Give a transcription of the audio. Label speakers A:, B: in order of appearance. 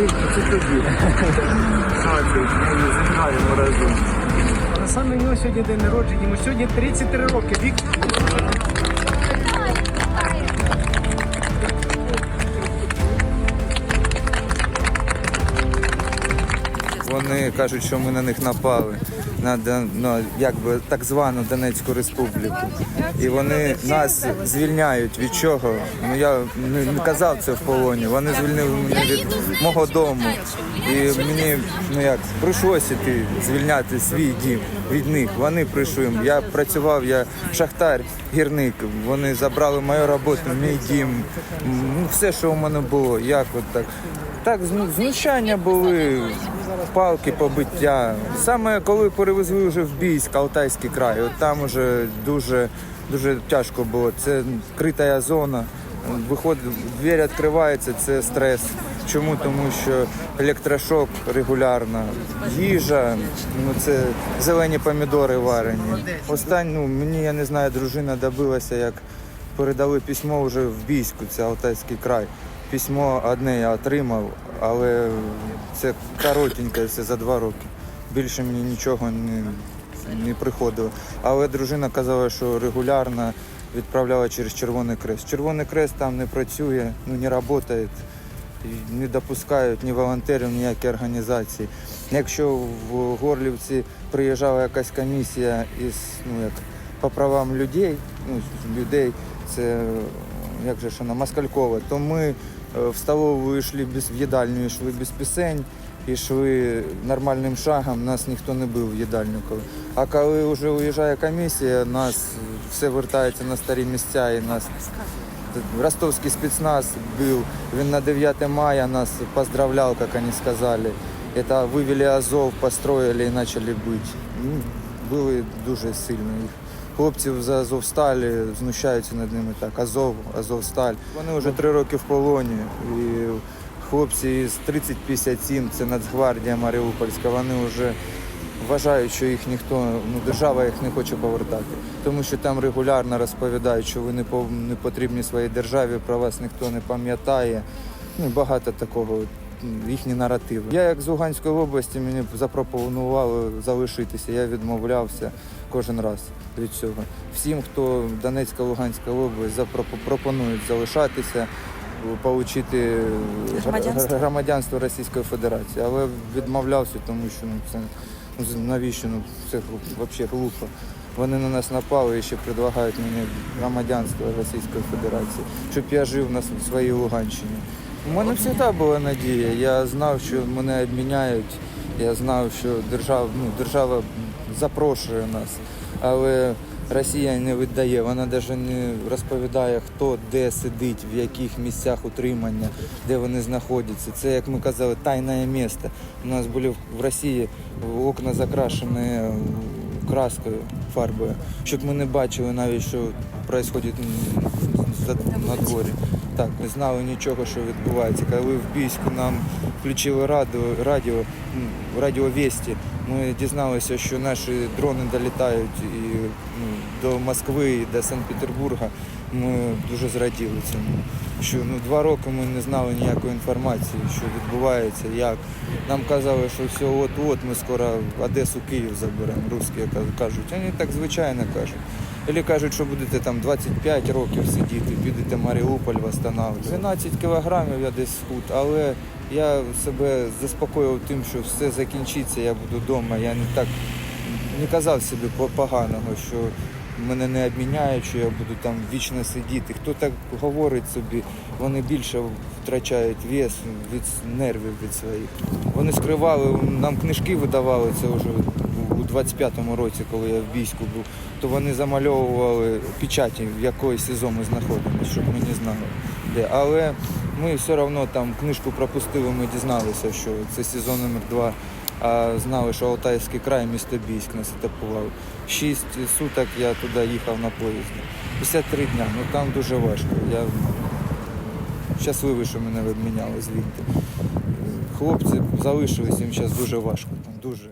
A: Що? Ми зіграємо разом.
B: А саме у нього сьогодні день народження, йому сьогодні 33 роки. Вік
A: Вони кажуть, що ми на них напали на Дон- ну, якби так звану Донецьку республіку. І вони нас звільняють від чого? Ну я не казав це в полоні. Вони звільнили мене від мого дому. І мені ну як прийшлося іти звільняти свій дім від них. Вони прийшли. Я працював, я шахтар, гірник. Вони забрали мою роботу, мій дім. Ну, все, що у мене було. Як от так. Так, знущання були, палки, побиття. Саме коли перевезли вже в Бійськ, Алтайський край, от там вже дуже, дуже тяжко було. Це крита зона. Виходить, двері відкривається, це стрес. Чому? Тому що електрошок регулярно, їжа, ну це зелені помідори варені. Останню, ну, мені я не знаю, дружина добилася, як передали письмо вже в Бійську, це Алтайський край. Письмо одне я отримав, але це коротеньке, це за два роки. Більше мені нічого не, не приходило. Але дружина казала, що регулярно відправляла через Червоний Крест. Червоний Крест там не працює, ну не працює, не допускають ні волонтерів, ніякі організації. Якщо в Горлівці приїжджала якась комісія із ну як по правам людей, ну людей, це як же ж вона, Москалькова, то ми в столову йшли без в їдальню, йшли без пісень, йшли нормальним шагом, нас ніхто не бив в їдальню. коли. А коли вже уїжджає комісія, нас все вертається на старі місця і нас Ростовский спецназ был, він на 9 мая нас поздравлял, как они сказали. Это вывели Азов, построили и начали бить. Ну, були дуже сильно їх. Хлопців за Азовсталі знущаються над ними так. Азов, Азовсталь. Вони вже три роки в полоні. І хлопці з 3057, це Нацгвардія Маріупольська, вони вже вважають, що їх ніхто, ну держава їх не хоче повертати, тому що там регулярно розповідають, що ви не не потрібні своїй державі, про вас ніхто не пам'ятає. Ну багато такого. Їхні наративи. Я як з Луганської області мені запропонували залишитися. Я відмовлявся кожен раз від цього. Всім, хто Донецька, Луганська область, запропонують залишатися, отримати
C: Громадянство.
A: громадянство Російської Федерації. Але відмовлявся, тому що ну, це ну, навіщо? Ну, це взагалі глупо. Вони на нас напали і ще предлагають мені громадянство Російської Федерації, щоб я жив на своїй Луганщині. У мене завжди була надія. Я знав, що мене обміняють. Я знав, що держава, ну, держава запрошує нас. Але Росія не віддає, вона навіть не розповідає, хто де сидить, в яких місцях утримання, де вони знаходяться. Це, як ми казали, тайне місце. У нас були в- Росії окна закрашені краскою, фарбою, щоб ми не бачили навіть, що відбувається на дворі. Так, не знали нічого, що відбувається. Коли в Бійську нам включили радіо, радіо, радіовісті, ми дізналися, що наші дрони долітають і ну, до Москви, і до Санкт-Петербурга. Ми дуже зраділи цьому. Що ну, два роки ми не знали ніякої інформації, що відбувається, як. Нам казали, що все, от-от ми скоро Одесу, Київ заберемо. Русські кажуть. Вони так звичайно кажуть. Або кажуть, що будете там 25 років сидіти, підете Маріуполь восстанавливати. 12 кілограмів я десь схуд, але я себе заспокоїв тим, що все закінчиться, я буду вдома. Я не так не казав собі по- поганого, що мене не обміняють, що я буду там вічно сидіти. Хто так говорить собі, вони більше втрачають вес від нервів від своїх. Вони скривали, нам книжки видавали це вже у 25-му році, коли я в війську був, то вони замальовували печаті, в якої СІЗО ми знаходимося, щоб ми не знали. Де. Але ми все одно там книжку пропустили, ми дізналися, що це СІЗО номер 2 а знали, що Алтайський край, місто Бійськ нас етапував. Шість суток я туди їхав на поїзді. 53 дня, ну там дуже важко. Я щасливий, що мене відміняли звідти. Хлопці залишились, їм зараз дуже важко. Там дуже.